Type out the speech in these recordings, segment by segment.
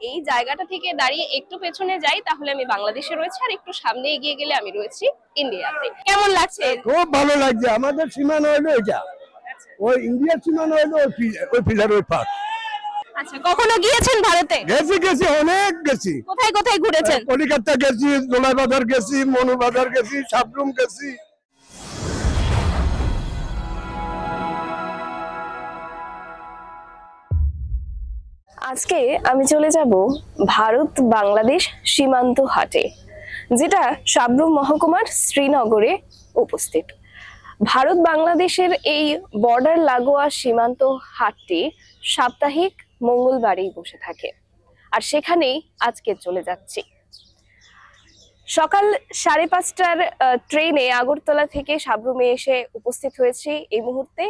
এই জায়গাটা থেকে দাঁড়িয়ে একটু পেছনে যাই তাহলে আমি বাংলাদেশে রয়েছি আর একটু সামনে এগিয়ে গেলে আমি রয়েছি ইন্ডিয়াতে। কেমন লাগছে? খুব ভালো লাগছে। আমাদের সীমানা হলো এটা। ওই ইন্ডিয়ার সীমানা হলো ওই পিলার ওই ওই আচ্ছা কখনো গিয়েছেন ভারতে? গেছি গেছি অনেক গেছি। কোথায় কোথায় ঘুরেছেন? কলিকাতা গেছি দোলাই বাজার গেছি মনু বাজার গেছি সাবরুম গেছি। আজকে আমি চলে যাব ভারত বাংলাদেশ সীমান্ত হাটে, যেটা সাবরুম মহকুমার শ্রীনগরে উপস্থিত। ভারত বাংলাদেশের এই বর্ডার লাগোয়া সীমান্ত হাটটি সাপ্তাহিক মঙ্গলবারেই বসে থাকে, আর সেখানেই আজকে চলে যাচ্ছি। সকাল সাড়ে পাঁচটার ট্রেনে আগরতলা থেকে সাবরুমে এসে উপস্থিত হয়েছি। এই মুহূর্তে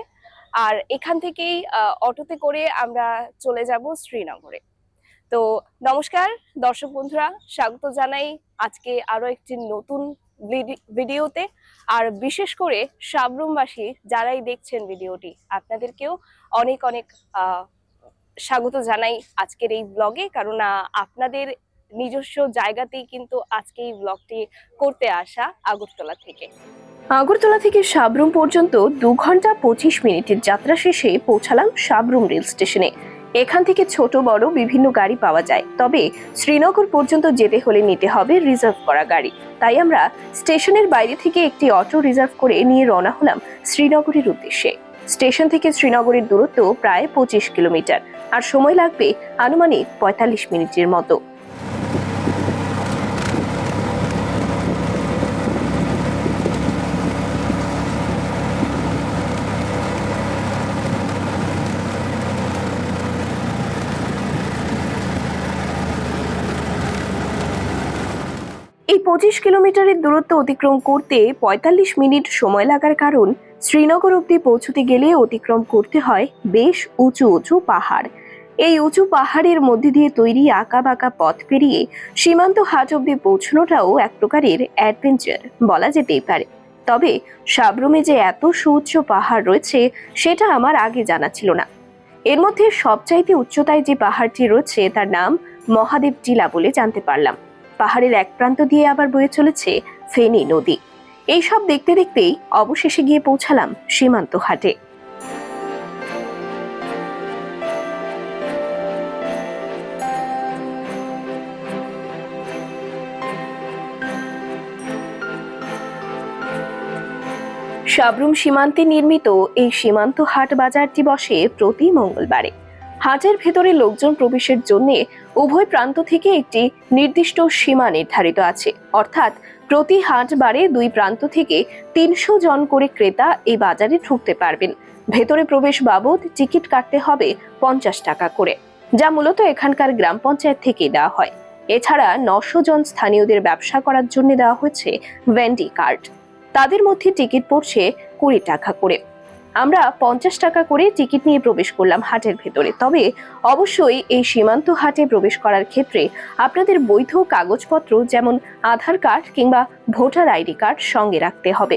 আর এখান থেকেই অটোতে করে আমরা চলে যাব শ্রীনগরে। তো নমস্কার, দর্শক বন্ধুরা, স্বাগত জানাই আজকে আরও একটি নতুন ভিডি- ভিডিওতে। আর বিশেষ করে সাবরুমবাসী যারাই দেখছেন ভিডিওটি, আপনাদেরকেও অনেক অনেক স্বাগত জানাই আজকের এই ব্লগে। কারণ আপনাদের নিজস্ব জায়গাতেই কিন্তু আজকে এই ব্লগটি করতে আসা আগরতলা থেকে। আগরতলা থেকে সাবরুম পর্যন্ত দু ঘণ্টা পঁচিশ মিনিটের যাত্রা শেষে পৌঁছালাম সাবরুম রেল স্টেশনে। এখান থেকে ছোট, বড় বিভিন্ন গাড়ি পাওয়া যায়। তবে শ্রীনগর পর্যন্ত যেতে হলে নিতে হবে রিজার্ভ করা গাড়ি। তাই আমরা স্টেশনের বাইরে থেকে একটি অটো রিজার্ভ করে নিয়ে রওনা হলাম শ্রীনগরের উদ্দেশ্যে। স্টেশন থেকে শ্রীনগরের দূরত্ব প্রায় পঁচিশ কিলোমিটার। আর সময় লাগবে আনুমানিক পঁয়তাল্লিশ মিনিটের মতো। এই পঁচিশ কিলোমিটারের দূরত্ব অতিক্রম করতে পঁয়তাল্লিশ মিনিট সময় লাগার কারণ শ্রীনগর অবধি পৌঁছতে গেলে অতিক্রম করতে হয় বেশ উঁচু উঁচু পাহাড়। এই উঁচু পাহাড়ের মধ্যে দিয়ে তৈরি আঁকা বাঁকা পথ পেরিয়ে সীমান্ত হাট অব্দি পৌঁছানোটাও এক প্রকারের অ্যাডভেঞ্চার বলা যেতেই পারে। তবে সাবরুমে যে এত সুউচ্চ পাহাড় রয়েছে, সেটা আমার আগে জানা ছিল না। এর মধ্যে সবচাইতে উচ্চতায় যে পাহাড়টি রয়েছে, তার নাম মহাদেব টিলা বলে জানতে পারলাম। পাহাড়ের এক প্রান্ত দিয়ে আবার বয়ে চলেছে ফেনী নদী। এইসব দেখতে দেখতেই অবশেষে গিয়ে পৌঁছালাম সীমান্ত হাটে। সাবরুম সীমান্তে নির্মিত এই সীমান্ত হাট বাজারটি বসে প্রতি মঙ্গলবারে। হাটের ভেতরে লোকজন প্রবেশের জন্য উভয় প্রান্ত থেকে একটি নির্দিষ্ট সীমা নির্ধারিত আছে। অর্থাৎ প্রতি হাট বারে দুই প্রান্ত থেকে তিনশো জন করে ক্রেতা এই বাজারে ঢুকতে পারবেন। ভেতরে প্রবেশ বাবদ টিকিট কাটতে হবে পঞ্চাশ টাকা করে, যা মূলত এখানকার গ্রাম পঞ্চায়েত থেকে দেওয়া হয়। এছাড়া নশো জন স্থানীয়দের ব্যবসা করার জন্য দেওয়া হয়েছে ভ্যান্ডি কার্ড। তাদের মধ্যে টিকিট পড়ছে কুড়ি টাকা করে। আমরা পঞ্চাশ টাকা করে টিকিট নিয়ে প্রবেশ করলাম হাটের ভেতরে। তবে অবশ্যই এই সীমান্ত হাটে প্রবেশ করার ক্ষেত্রে আপনাদের বৈধ কাগজপত্র যেমন আধার কার্ড কিংবা ভোটার আইডি কার্ড সঙ্গে রাখতে হবে।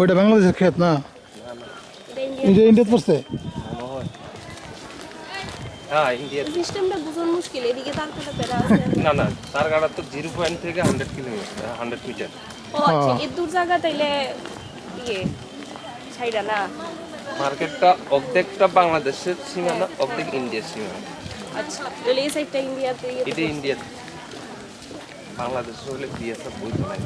ওইটা বাংলাদেশের ক্ষেত না? এটা ইন্ডিয়াত পড়ছে? হ্যাঁ ইন্ডিয়া সিস্টেমটা বুঝানো মুশকিল এদিকে না না তার তো জিরো পয়েন্ট থেকে হান্ড্রেড কিলোমিটার হান্ড্রেড মিটার ও আচ্ছা এর দূর জায়গা তাইলে ইয়ে না? মার্কেটটা অর্ধেকটা বাংলাদেশের সীমানা অর্ধেক ইন্ডিয়ার সীমানা। আচ্ছা তাহলে এই সাইডটা ইন্ডিয়াতে ইয়ে এটা ইন্ডিয়া বাংলাদেশ হলে বিএসএফ নাই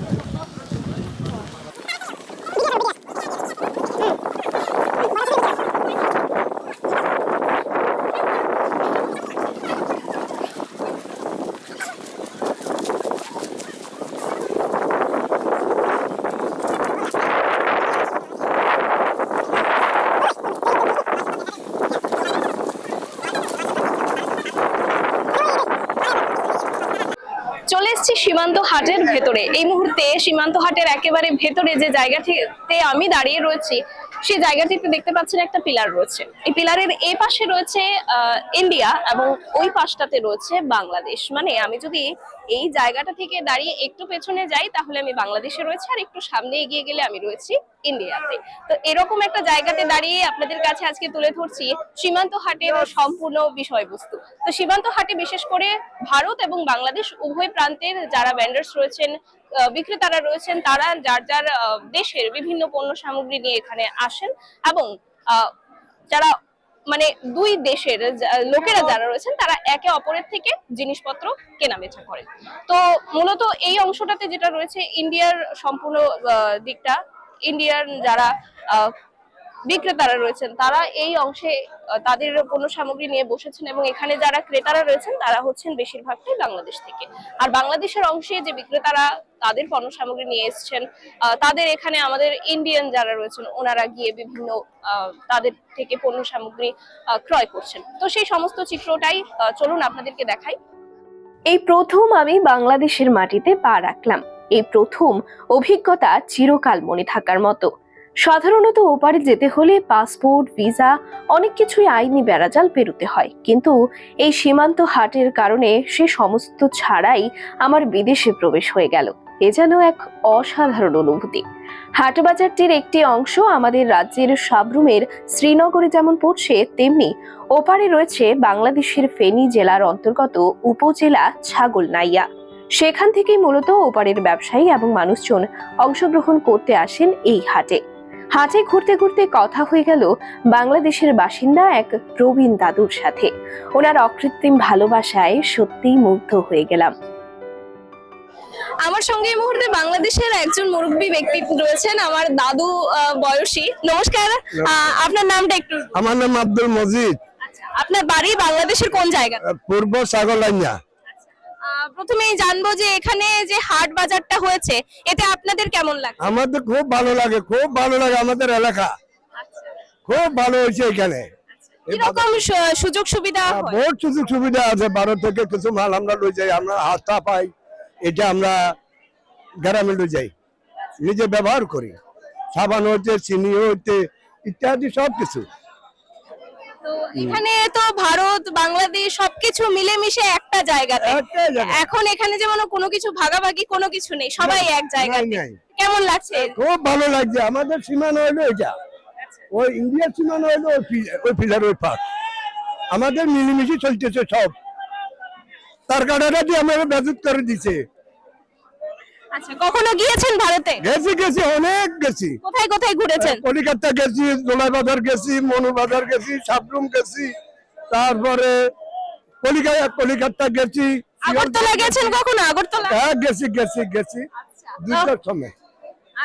চলে এসেছি সীমান্ত হাটের ভেতরে। এই মুহূর্তে সীমান্ত হাটের একেবারে ভেতরে যে জায়গাটিতে আমি দাঁড়িয়ে রয়েছি, সেই জায়গাটিতে দেখতে পাচ্ছেন একটা পিলার রয়েছে। এই পিলারের এ পাশে রয়েছে ইন্ডিয়া এবং ওই পাশটাতে রয়েছে বাংলাদেশ। মানে আমি যদি এই জায়গাটা থেকে দাঁড়িয়ে একটু পেছনে যাই, তাহলে আমি বাংলাদেশে রয়েছি আর একটু সামনে এগিয়ে গেলে আমি রয়েছি ইন্ডিয়াতে। তো এরকম একটা জায়গাতে দাঁড়িয়ে আপনাদের কাছে আজকে তুলে ধরছি সীমান্ত হাটের সম্পূর্ণ বিষয়বস্তু। তো সীমান্ত হাটে বিশেষ করে ভারত এবং বাংলাদেশ উভয় প্রান্তের যারা ভেন্ডার্স রয়েছেন বিক্রেতারা রয়েছেন, তারা যার যার দেশের বিভিন্ন পণ্য সামগ্রী নিয়ে এখানে আসেন এবং যারা মানে দুই দেশের লোকেরা যারা রয়েছেন তারা একে অপরের থেকে জিনিসপত্র কেনা বেচা করেন তো মূলত এই অংশটাতে যেটা রয়েছে ইন্ডিয়ার সম্পূর্ণ আহ, দিকটা ইন্ডিয়ার যারা আহ, বিক্রেতারা রয়েছেন, তারা এই অংশে তাদের পণ্য সামগ্রী নিয়ে বসেছেন এবং এখানে যারা ক্রেতারা রয়েছেন, তারা হচ্ছেন বেশিরভাগটাই বাংলাদেশ থেকে। আর বাংলাদেশের অংশে যে বিক্রেতারা তাদের পণ্য সামগ্রী নিয়ে এসেছেন তাদের এখানে আমাদের ইন্ডিয়ান যারা রয়েছেন, ওনারা গিয়ে বিভিন্ন তাদের থেকে পণ্য সামগ্রী ক্রয় করছেন। তো সেই সমস্ত চিত্রটাই চলুন আপনাদেরকে দেখাই। এই প্রথম আমি বাংলাদেশের মাটিতে পা রাখলাম। এই প্রথম অভিজ্ঞতা চিরকাল মনে থাকার মতো। সাধারণত ওপারে যেতে হলে পাসপোর্ট, ভিসা, অনেক কিছুই আইনি বেড়াজাল পেরোতে হয়। কিন্তু এই সীমান্ত হাটের কারণে সে সমস্ত ছাড়াই আমার বিদেশে প্রবেশ হয়ে গেল। এ যেন এক অসাধারণ অনুভূতি। হাট বাজারটির একটি অংশ আমাদের রাজ্যের সাবরুমের শ্রীনগরে যেমন পড়ছে, তেমনি ওপারে রয়েছে বাংলাদেশের ফেনী জেলার অন্তর্গত উপজেলা ছাগলনাইয়া। সেখান থেকেই মূলত ওপারের ব্যবসায়ী এবং মানুষজন অংশগ্রহণ করতে আসেন এই হাটে। হাটে ঘুরতে ঘুরতে কথা হয়ে গেল বাংলাদেশের বাসিন্দা এক প্রবীণ দাদুর সাথে। ওনার অকৃত্রিম ভালোবাসায় সত্যিই মুগ্ধ হয়ে গেলাম। আমার সঙ্গে এই মুহূর্তে বাংলাদেশের একজন মুরব্বী ব্যক্তি রয়েছেন আমার দাদু আহ, বয়সী। নমস্কার। আহ, আপনার নামটা একটু আমার নাম আব্দুল মজিদ। আচ্ছা, আপনার বাড়ি বাংলাদেশের কোন জায়গা? পূর্ব সাগলাইয়া প্রথমেই জানব যে এখানে যে হাট বাজারটা হয়েছে এতে আপনাদের কেমন লাগে আমাদের খুব ভালো লাগে খুব ভালো লাগে আমাদের এলাকা। খুব ভালো হয়েছে এখানে। সুযোগ সুবিধা বহুত সুযোগ সুবিধা আছে। ভারত থেকে কিছু মাল আমরা লই যাই আমরা পাই এটা আমরা গ্রামে লই যাই। নিজে ব্যবহার করি। সাবান হইতে চিনি হইতে ইত্যাদি সব কিছু তো এখানে তো ভারত বাংলাদেশ সবকিছু মিলেমিশে একটা জায়গাতে। জায়গা। এখন এখানে যেমন কোনো কিছু ভাগাভাগি কোনো কিছু নেই সবাই এক জায়গাতে। কেমন লাগছে? খুব ভালো লাগছে। আমাদের সীমানা হইল এটা। ওই ইন্ডিয়ার সীমানা হইল ওই পিলার ওই পাক আমাদের মিলেমিশে চলতেছে সব। তার কাটাটা দিয়ে আমাকে বেজুত করে দিছে। আচ্ছা কখনো গিয়েছেন ভারতে? গেছি গেছি অনেক গেছি। কোথায় কোথায় ঘুরেছেন? কলিকাতা গেছি গেছি গেছি সাবরুম গেছি তারপরে কলিকাতা কলিকাতা গেছি আগরতলা গেছেন কখনো? আগরতলা? হ্যাঁ গেছি গেছি গেছি। দুইটার সময়।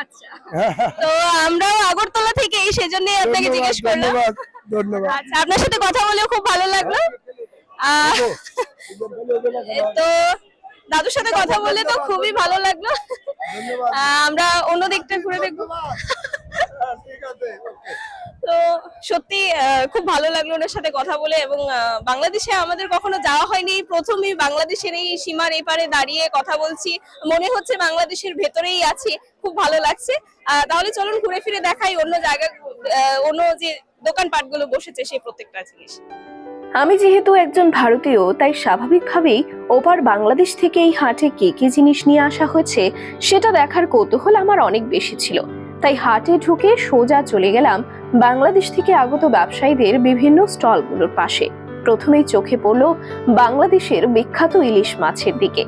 আচ্ছা। হ্যাঁ, হ্যাঁ। তো আমরাও আগরতলা থেকে সেজন্য আপনাকে জিজ্ঞেস করলাম। ধন্যবাদ আচ্ছা আপনার সাথে কথা বলেও খুব ভালো লাগল। তো দাদুর সাথে কথা বলে তো খুবই ভালো লাগল। আমরা অন্য দিকটা ঘুরে দেখব। তো সত্যি খুব ভালো লাগল ওনার সাথে কথা বলে এবং বাংলাদেশে আমাদের কখনো যাওয়া হয়নি। প্রথমই বাংলাদেশের এই সীমার এপারে দাঁড়িয়ে কথা বলছি। মনে হচ্ছে বাংলাদেশের ভেতরেই আছি। খুব ভালো লাগছে। আহ, তাহলে চলুন ঘুরে ফিরে দেখাই অন্য জায়গা অন্য যে দোকানপাটগুলো বসেছে সেই প্রত্যেকটা জিনিস। আমি যেহেতু একজন ভারতীয়, তাই স্বাভাবিকভাবেই ওপার বাংলাদেশ থেকে এই হাটে কি কি জিনিস নিয়ে আসা হয়েছে, সেটা দেখার কৌতূহল আমার অনেক বেশি ছিল। তাই হাটে ঢুকে সোজা চলে গেলাম বাংলাদেশ থেকে আগত ব্যবসায়ীদের বিভিন্ন স্টলগুলোর পাশে। প্রথমেই চোখে পড়ল বাংলাদেশের বিখ্যাত ইলিশ মাছের দিকে।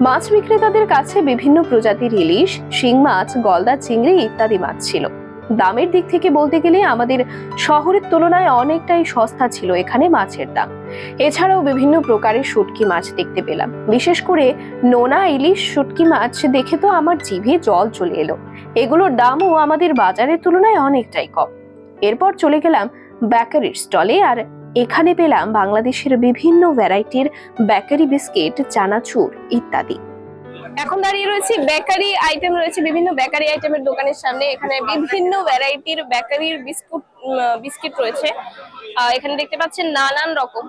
মাছ বিক্রেতাদের কাছে বিভিন্ন প্রজাতির ইলিশ, শিং মাছ, গলদা চিংড়ি ইত্যাদি মাছ ছিল। দামের দিক থেকে বলতে গেলে আমাদের শহরের তুলনায় অনেকটাই সস্তা ছিল এখানে মাছের দাম। এছাড়াও বিভিন্ন প্রকারের শুটকি মাছ দেখতে পেলাম। বিশেষ করে নোনা ইলিশ শুটকি মাছ দেখে তো আমার জিভে জল চলে এলো। এগুলোর দামও আমাদের বাজারের তুলনায় অনেকটাই কম। এরপর চলে গেলাম বেকারির স্টলে আর এখানে পেলাম বাংলাদেশের বিভিন্ন ভ্যারাইটির বেকারি বিস্কিট, চানাচুর ইত্যাদি। এখন দাঁড়িয়ে রয়েছি বেকারি আইটেম রয়েছে, বিভিন্ন বেকারি আইটেমের দোকানের সামনে। এখানে বিভিন্ন ভ্যারাইটির বেকারির বিস্কুট বিস্কিট রয়েছে। এখানে দেখতে পাচ্ছেন নানান রকম।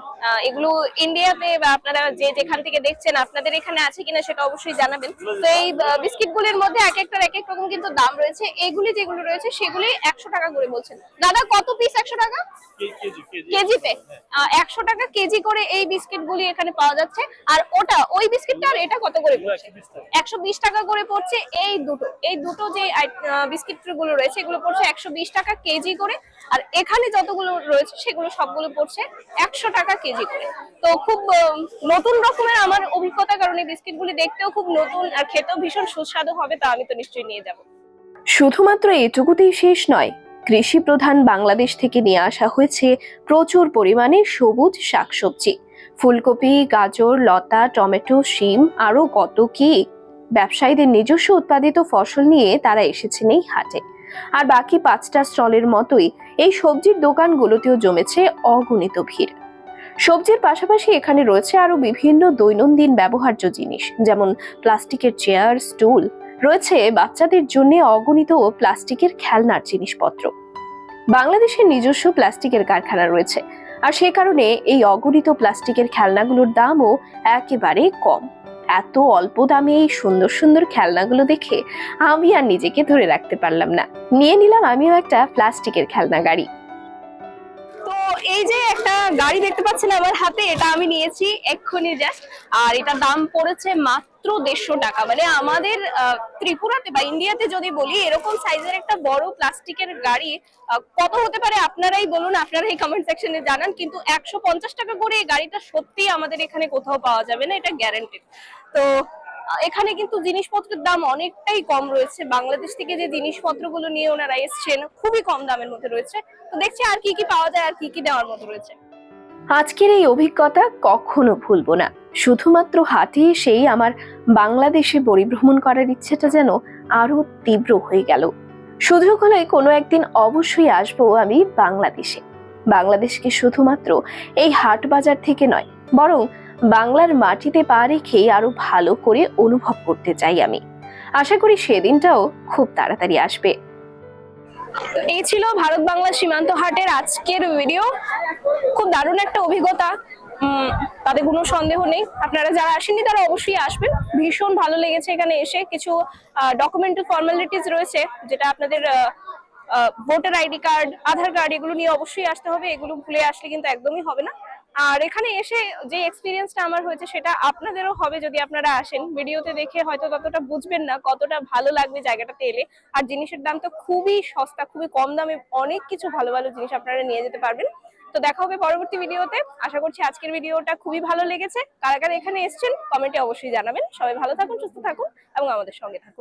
এগুলো ইন্ডিয়াতে বা আপনারা যে যেখান থেকে দেখছেন আপনাদের এখানে আছে কিনা সেটা অবশ্যই জানাবেন। তো এই বিস্কিট গুলির মধ্যে এক একটার এক এক রকম কিন্তু দাম রয়েছে। এইগুলি যেগুলো রয়েছে সেগুলি একশো টাকা করে বলছেন। দাদা, কত পিস একশো টাকা? কেজিতে একশো টাকা কেজি করে এই বিস্কিট গুলি এখানে পাওয়া যাচ্ছে। আর ওটা, ওই বিস্কিটটা আর এটা কত করে পড়ছে? একশো বিশ টাকা করে পড়ছে এই দুটো। এই দুটো যে বিস্কিটগুলো রয়েছে এগুলো পড়ছে একশো বিশ টাকা কেজি করে। আর এখানে যতগুলো রয়েছে সেগুলো সবগুলো পড়ছে, একশো টাকা কেজি করে। তো খুব নতুন রকমের আমার অভিজ্ঞতা, কারণ এই বিস্কিট গুলি দেখতেও খুব নতুন আর খেতেও ভীষণ সুস্বাদু হবে, তা আমি তো নিশ্চয়ই নিয়ে যাব। শুধুমাত্র এটুকুতেই শেষ নয়, কৃষি প্রধান বাংলাদেশ থেকে নিয়ে আসা হয়েছে প্রচুর পরিমাণে সবুজ শাকসবজি। ফুলকপি, গাজর, লতা, টমেটো, শিম, আরও কত কি। ব্যবসায়ীদের নিজস্ব উৎপাদিত ফসল নিয়ে তারা এসেছেন এই হাটে। আর বাকি পাঁচটা স্টলের মতোই এই সবজির দোকানগুলোতেও জমেছে অগণিত ভিড়। সবজির পাশাপাশি এখানে রয়েছে আরও বিভিন্ন দৈনন্দিন ব্যবহার্য জিনিস, যেমন প্লাস্টিকের চেয়ার, স্টুল। রয়েছে বাচ্চাদের জন্য অগণিত প্লাস্টিকের খেলনার জিনিসপত্র। বাংলাদেশের নিজস্ব প্লাস্টিকের কারখানা রয়েছে, আর সে কারণে এই অগণিত প্লাস্টিকের খেলনাগুলোর দামও একেবারে কম। এত অল্প দামে এই সুন্দর সুন্দর খেলনাগুলো দেখে আমি আর নিজেকে ধরে রাখতে পারলাম না। নিয়ে নিলাম আমিও একটা প্লাস্টিকের খেলনা গাড়ি। তো এই যে একটা গাড়ি দেখতে পাচ্ছেন আমার হাতে, এটা আমি নিয়েছি এক্ষুনি জাস্ট আর এটা দাম পড়েছে মাত্র দেড়শো টাকা। মানে আমাদের ত্রিপুরাতে বা ইন্ডিয়াতে যদি বলি, এরকম সাইজের একটা বড় প্লাস্টিকের গাড়ি কত হতে পারে আপনারাই বলুন আপনারাই কমেন্ট সেকশনে জানান। কিন্তু একশো পঞ্চাশ টাকা করে এই গাড়িটা সত্যি আমাদের এখানে কোথাও পাওয়া যাবে না, এটা গ্যারান্টেড তো এখানে কিন্তু জিনিসপত্রের দাম অনেকটাই কম রয়েছে। বাংলাদেশ থেকে যে জিনিসপত্রগুলো নিয়ে ওনারা এসছেন, খুবই কম দামের মধ্যে রয়েছে। তো দেখছি আর কি কি পাওয়া যায়, আর কি কি দেওয়ার মতো রয়েছে। আজকের এই অভিজ্ঞতা কখনো ভুলবো না। শুধুমাত্র হাটে এসেই আমার বাংলাদেশে পরিভ্রমণ করার ইচ্ছেটা যেন আরও তীব্র হয়ে গেল। সুযোগ হলে কোনো একদিন অবশ্যই আসব আমি বাংলাদেশে। বাংলাদেশকে শুধুমাত্র এই হাট বাজার থেকে নয়, বরং বাংলার মাটিতে পা রেখে আরও ভালো করে অনুভব করতে চাই আমি। আশা করি সেদিনটাও খুব তাড়াতাড়ি আসবে। এই ছিল ভারত বাংলা সীমান্ত হাটের আজকের ভিডিও খুব দারুণ একটা অভিজ্ঞতা। তাতে কোনো সন্দেহ নেই। আপনারা যারা আসেননি, তারা অবশ্যই আসবেন। ভীষণ ভালো লেগেছে এখানে এসে। কিছু ডকুমেন্টারি ফর্মালিটিস রয়েছে, যেটা আপনাদের voter ID card, Aadhaar card এগুলো নিয়ে অবশ্যই আসতে হবে। এগুলো ভুলে আসলে কিন্তু একদমই হবে না। আর এখানে এসে যে এক্সপিরিয়েন্সটা আমার হয়েছে সেটা আপনাদেরও হবে যদি আপনারা আসেন। ভিডিওতে দেখে হয়তো ততটা বুঝবেন না কতটা ভালো লাগবে জায়গাটাতে এলে। আর জিনিসের দাম তো খুবই সস্তা, খুবই কম দামে অনেক কিছু ভালো ভালো জিনিস আপনারা নিয়ে যেতে পারবেন। তো দেখা হবে পরবর্তী ভিডিওতে। আশা করছি আজকের ভিডিওটা খুবই ভালো লেগেছে। কারা কারা এখানে এসেছেন কমেন্টে অবশ্যই জানাবেন। সবাই ভালো থাকুন, সুস্থ থাকুন এবং আমাদের সঙ্গে থাকুন।